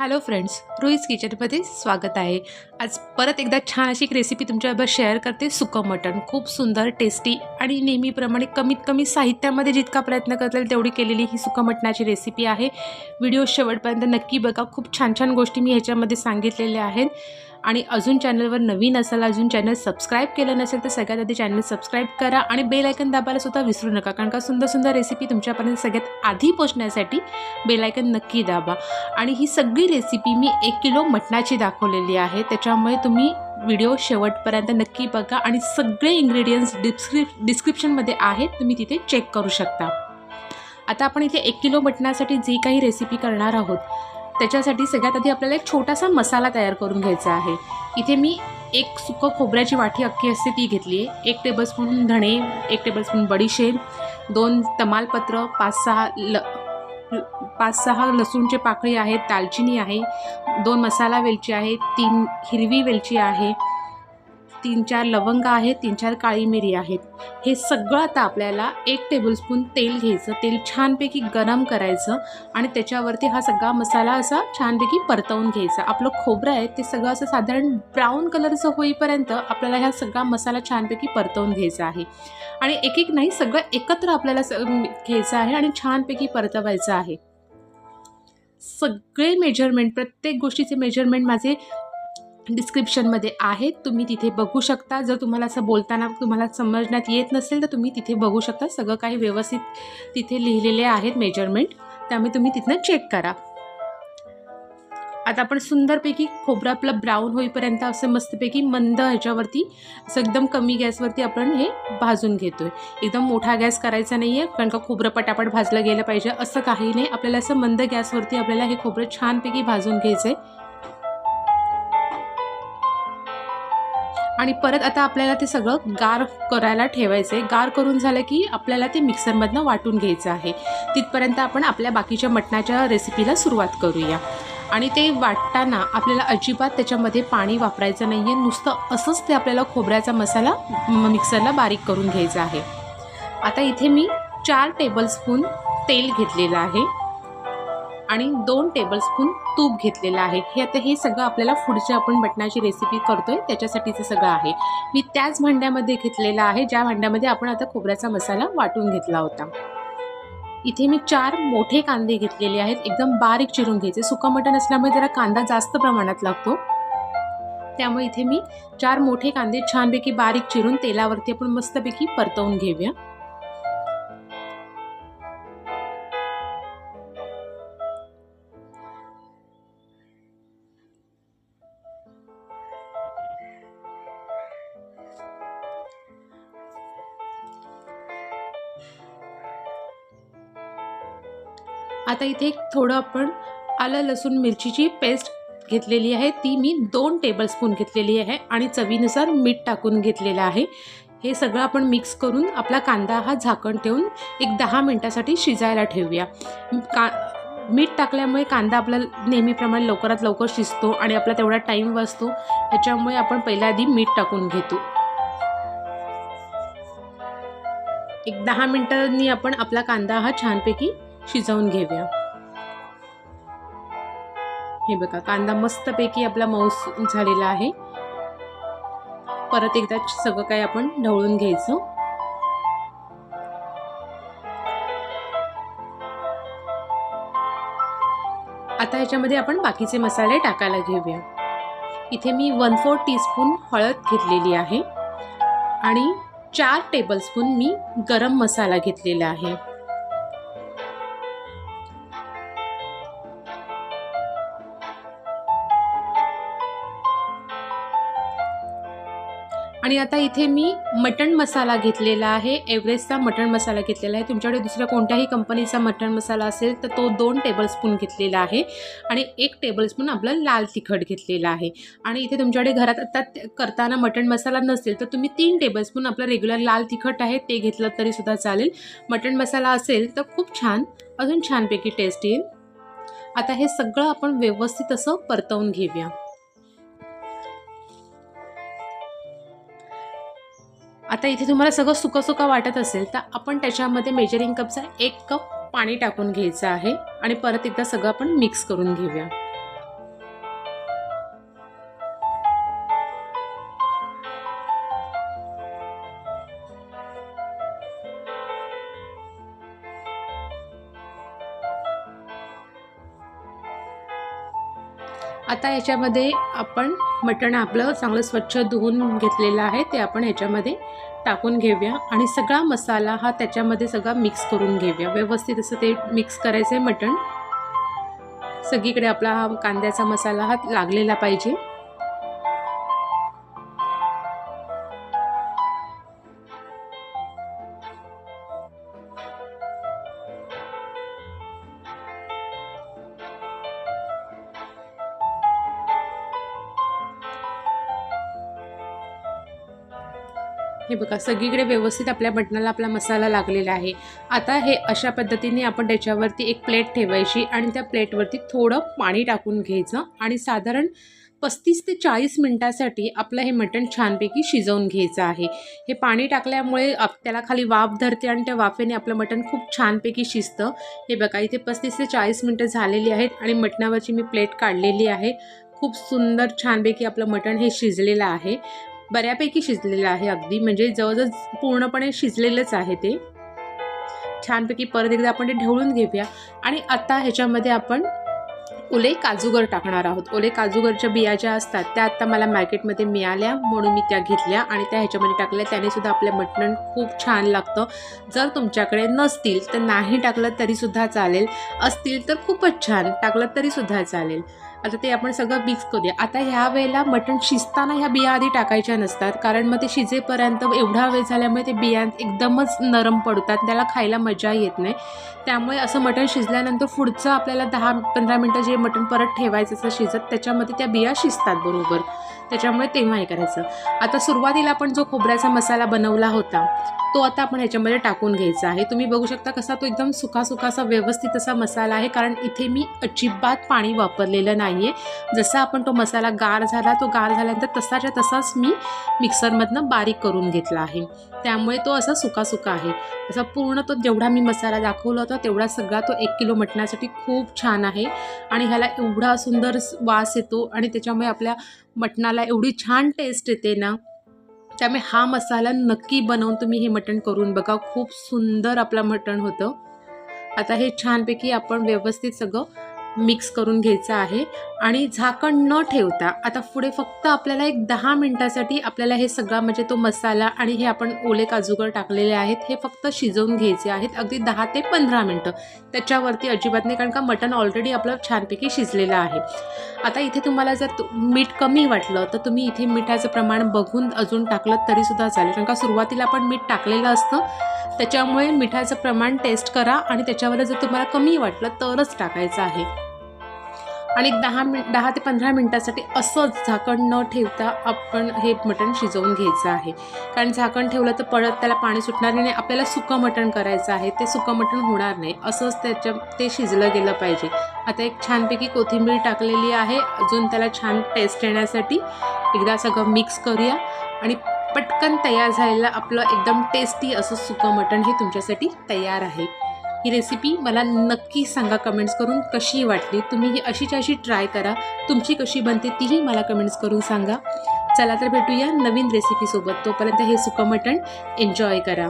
Hello friends रोईज किचनमध्ये स्वागत आहे. आज परत एकदा छान अशी एक रेसिपी तुमच्याबरोबर शेअर करते. सुकं मटण. खूप सुंदर टेस्टी आणि नेहमीप्रमाणे कमीत कमी साहित्यामध्ये जितका प्रयत्न करता येईल तेवढी केलेली ही सुकं मटणाची रेसिपी आहे. व्हिडिओ शेवटपर्यंत नक्की बघा. खूप छान छान गोष्टी मी ह्याच्यामध्ये सांगितलेल्या आहेत. आणि अजून चॅनलवर नवीन असाल अजून चॅनल सबस्क्राईब केलं नसेल तर सगळ्यात आधी चॅनल सबस्क्राईब करा आणि बेल आयकन दाबायला सुद्धा विसरू नका कारण का सुंदर सुंदर रेसिपी तुमच्यापर्यंत सगळ्यात आधी पोचण्यासाठी बेल आयकन नक्की दाबा. आणि ही सगळी रेसिपी मी एक किलो मटणाची दाखवलेली आहे त्याच्यामुळे तुम्ही व्हिडिओ शेवटपर्यंत नक्की बघा आणि सगळे इंग्रेडियंट्स डिस्क्रिप डिस्क्रिप्शनमध्ये आहेत तुम्ही तिथे चेक करू शकता. आता आपण इथे एक किलो मटणासाठी जी काही रेसिपी करणार आहोत त्याच्यासाठी सगळ्यात आधी आपल्याला एक छोटासा मसाला तयार करून घ्यायचा आहे. इथे मी एक सुकं खोबऱ्याची वाटी अख्खी असते ती घेतली आहे. एक टेबलस्पून धणे एक टेबलस्पून बडीशेप दोन तमालपत्र पाच सहा ल पाच सहा लसूणचे पाकळी आहेत दालचिनी आहे दोन मसाला वेलची आहे तीन हिरवी वेलची आहे तीन चार लवंग आहेत तीन चार काळी मिरी आहेत. हे सगळं आता आपल्याला एक टेबलस्पून तेल घ्यायचं. तेल छानपैकी गरम करायचं आणि त्याच्यावरती हा सगळा मसाला असा छानपैकी परतवून घ्यायचा. आपलं खोबरं आहे ते सगळं असं साधारण ब्राऊन कलरचं होईपर्यंत आपल्याला ह्या सगळा मसाला छानपैकी परतवून घ्यायचा आहे. आणि एक एक नाही सगळं एकत्र आपल्याला स घ्यायचं आहे आणि छानपैकी परतवायचं आहे. सगळे मेजरमेंट प्रत्येक गोष्टीचे मेजरमेंट माझे डिस्क्रिप्शनमध्ये आहेत तुम्ही तिथे बघू शकता. जर तुम्हाला असं बोलताना तुम्हाला समजण्यात येत नसेल तर तुम्ही तिथे बघू शकता. सगळं काही व्यवस्थित तिथे लिहिलेले आहेत मेजरमेंट त्यामुळे तुम्ही तिथनं चेक करा. आता आपण सुंदरपैकी खोबरं आपलं ब्राऊन होईपर्यंत असं मस्तपैकी मंद ह्याच्यावरती असं एकदम कमी गॅसवरती आपण हे भाजून घेतो आहे एकदम मोठा गॅस करायचा नाही आहे कारण का खोबरं पटापट भाजलं गेलं पाहिजे असं काही नाही. आपल्याला असं मंद गॅसवरती आपल्याला हे खोबरं छानपैकी भाजून घ्यायचं आहे आणि परत आता आपल्याला ते सगळं गार करायला ठेवायचं आहे गार करून झालं की आपल्याला ते मिक्सरमधनं वाटून घ्यायचं आहे. तिथपर्यंत आपण आपल्या बाकीच्या मटणाच्या रेसिपीला सुरुवात करूया. आणि ते वाटताना आपल्याला अजिबात त्याच्यामध्ये पाणी वापरायचं नाही आहे नुसतं असंच ते आपल्याला खोबऱ्याचा मसाला मिक्सरला बारीक करून घ्यायचा आहे. आता इथे मी चार टेबलस्पून तेल घेतलेलं आहे. आणि दोन टेबलस्पून तूप घेतलेलं आहे. हे आता हे सगळं आपल्याला पुढची आपण बटणाची रेसिपी करतो आहे त्याच्यासाठीचं सगळं आहे. मी त्याच भांड्यामध्ये घेतलेलं आहे ज्या भांड्यामध्ये आपण आता खोबऱ्याचा मसाला वाटून घेतला होता. इथे मी चार मोठे कांदे घेतलेले आहेत. एकदम बारीक चिरून घ्यायचे. सुका मटण असल्यामुळे जरा कांदा जास्त प्रमाणात लागतो. त्यामुळे इथे मी चार मोठे कांदे छानपैकी बारीक चिरून तेलावरती आपण मस्तपैकी परतवून घेऊया. आता इथे एक थोडं आपण आलं लसूण मिरचीची पेस्ट घेतलेली आहे. ती मी दोन टेबलस्पून घेतलेली आहे आणि चवीनुसार मीठ टाकून घेतलेलं आहे. हे सगळं आपण मिक्स करून आपला कांदा हा झाकण ठेवून एक दहा मिनटासाठी शिजायला ठेवूया. का मीठ टाकल्यामुळे कांदा आपला नेहमीप्रमाणे लवकरात लवकर शिजतो आणि आपला तेवढा टाईम वाचतो. त्याच्यामुळे आपण पहिल्या आधी मीठ टाकून घेतो. एक दहा मिनटांनी आपण आपला कांदा हा छानपैकी शिजवून घेऊया. हे बघा कांदा मस्तपैकी आपला मऊस झालेला आहे. परत एकदा सगळं काही आपण ढवळून घ्यायचं. आता ह्याच्यामध्ये आपण बाकीचे मसाले टाकायला घेऊया. इथे मी वन फोर टीस्पून हळद घेतलेली आहे. आणि चार टेबलस्पून मी गरम मसाला घेतलेला आहे. आणि आता इथे मी मटण मसाला घेतलेला आहे. एव्हरेस्टचा मटण मसाला घेतलेला आहे. तुमच्याकडे दुसऱ्या कोणत्याही कंपनीचा मटण मसाला असेल तर तो दोन टेबलस्पून घेतलेला आहे. आणि एक टेबलस्पून आपलं लाल तिखट घेतलेला आहे. आणि इथे तुमच्याकडे घरात आता ते- करताना मटण मसाला नसेल तर तुम्ही तीन टेबलस्पून आपलं रेग्युलर लाल तिखट आहे. ते घेतलं तरीसुद्धा चालेल. मटण मसाला असेल तर खूप छान अजून छानपैकी टेस्ट येईल. आता हे सगळं आपण व्यवस्थित असं परतवून घेऊया. आता इथे तुम्हाला सगळं सुकं वाटत असेल तर आपण त्याच्यामध्ये मेजरिंग कपचा एक कप पाणी टाकून घ्यायचं आहे आणि परत एकदा सगळं आपण मिक्स करून घेऊया. आता याच्यामध्ये आपण मटण आपलं चांगलं स्वच्छ धुवून घेतलेलं आहे ते आपण ह्याच्यामध्ये टाकून घेऊया. आणि सगळा मसाला हा त्याच्यामध्ये सगळा मिक्स करून घेऊया. व्यवस्थित असं ते मिक्स करायचं आहे मटण. सगळीकडे आपला हा कांद्याचा मसाला हा लागलेला पाहिजे. हे बघा सगळीकडे व्यवस्थित आपल्या मटणाला आपला मसाला लागलेला आहे. आता हे अशा पद्धतीने आपण त्याच्यावरती एक प्लेट ठेवायची आणि त्या प्लेटवरती थोडं पाणी टाकून घ्यायचं आणि साधारण पस्तीस ते चाळीस मिनटासाठी आपलं हे मटण छानपैकी शिजवून घ्यायचं आहे. हे पाणी टाकल्यामुळे आप त्याला खाली वाफ धरते आणि त्या वाफेने आपलं मटण खूप छानपैकी शिजतं. हे बघा इथे पस्तीस ते चाळीस मिनटं झालेली आहेत आणि मटणावरची मी प्लेट काढलेली आहे. खूप सुंदर छानपैकी आपलं मटण हे शिजलेलं आहे. बऱ्यापैकी शिजलेलं आहे अगदी. म्हणजे जवळजवळ पूर्णपणे शिजलेलंच आहे ते. छानपैकी परत एकदा आपण ते ढवळून घेऊया. आणि आता ह्याच्यामध्ये आपण ओले काजूगर टाकणार आहोत. ओले काजूगरच्या बिया ज्या असतात त्या आत्ता मला मार्केटमध्ये मिळाल्या म्हणून मी त्या घेतल्या आणि त्या ह्याच्यामध्ये टाकल्या. त्यानेसुद्धा आपलं मटण खूप छान लागतं. जर तुमच्याकडे नसतील तर नाही टाकलं तरीसुद्धा चालेल. असतील तर खूपच छान. टाकलं तरीसुद्धा चालेल. आता ते आपण सगळं मिक्स करूया. आता ह्या वेळेला मटण शिजताना ह्या बिया आधी टाकायच्या नसतात. कारण मग ते शिजेपर्यंत एवढा वेळ झाल्यामुळे ते बिया एकदमच नरम पडतात. त्याला खायला मजा येत नाही. त्यामुळे असं मटण शिजल्यानंतर पुढचं आपल्याला दहा पंधरा मिनटं जे मटण परत ठेवायचं असं शिजत त्याच्यामध्ये त्या बिया शिजतात बरोबर. त्याच्यामुळे तेव्हा हे करायचं. आता सुरुवातीला आपण जो खोबऱ्याचा मसाला बनवला होता तो आता आपण ह्याच्यामध्ये टाकून घ्यायचा आहे. तुम्ही बघू शकता कसा तो एकदम सुका सुका असा व्यवस्थित असा मसाला आहे. कारण इथे मी अजिबात पाणी वापरलेलं नाही आहे जसा आपण तो मसाला गार झाला तो गार झाल्यानंतर तसाच्या तसाच मी मिक्सरमधनं बारीक करून घेतला आहे. त्यामुळे तो असा सुका सुका आहे. असा पूर्ण तो जेवढा मी मसाला दाखवला होता तेवढा सगळा तो एक किलो मटणासाठी खूप छान आहे. आणि ह्याला एवढा सुंदर वास येतो आणि त्याच्यामुळे आपल्या मटणाला एवढी छान टेस्ट येते ना. त्यामुळे हा मसाला नक्की बनवून तुम्ही हे मटण करून बघा. खूप सुंदर आपलं मटण होतं. आता हे छानपैकी आपण व्यवस्थित सगळं मिक्स करून घ्यायचं आहे. आणि झाकण न ठेवता आता पुढे फक्त आपल्याला एक दहा मिनटासाठी आपल्याला हे सगळा म्हणजे तो मसाला आणि हे आपण ओले काजूगर टाकलेले आहेत हे फक्त शिजवून घ्यायचे आहेत अगदी दहा ते पंधरा मिनटं. त्याच्यावरती अजिबात नाही कारण का मटण ऑलरेडी आपलं छानपैकी शिजलेलं आहे. आता इथे तुम्हाला जर मीठ कमी वाटलं तर तुम्ही इथे मिठाचं प्रमाण बघून अजून टाकलं तरीसुद्धा चालेल. कारण का सुरुवातीला आपण मीठ टाकलेलं असतं त्याच्यामुळे मिठाचं प्रमाण टेस्ट करा आणि त्याच्यावर जर तुम्हाला कमी वाटलं तरच टाकायचं आहे. आणि दहा मिन दहा ते पंधरा मिनटासाठी असंच झाकण न ठेवता आपण हे मटण शिजवून घ्यायचं आहे. कारण झाकण ठेवलं तर परत त्याला पाणी सुटणार नाही आपल्याला सुकं मटण करायचं आहे. ते सुकं मटण होणार नाही. असंच त्याच्या ते शिजलं गेलं पाहिजे. आता एक छानपैकी कोथिंबीर टाकलेली आहे. अजून त्याला छान टेस्ट येण्यासाठी एकदा सगळं मिक्स करूया. आणि पटकन तयार झालेलं आपलं एकदम टेस्टी असं सुकं मटण हे तुमच्यासाठी तयार आहे. ही रेसिपी मला नक्की सांगा कमेंट्स करून कशी वाटली. तुम्ही ही अशीच्या अशी ट्राय करा. तुमची कशी बनते तीही मला कमेंट्स करून सांगा. चला तर भेटूया नवीन रेसिपीसोबत तोपर्यंत हे सुकं मटण एन्जॉय करा.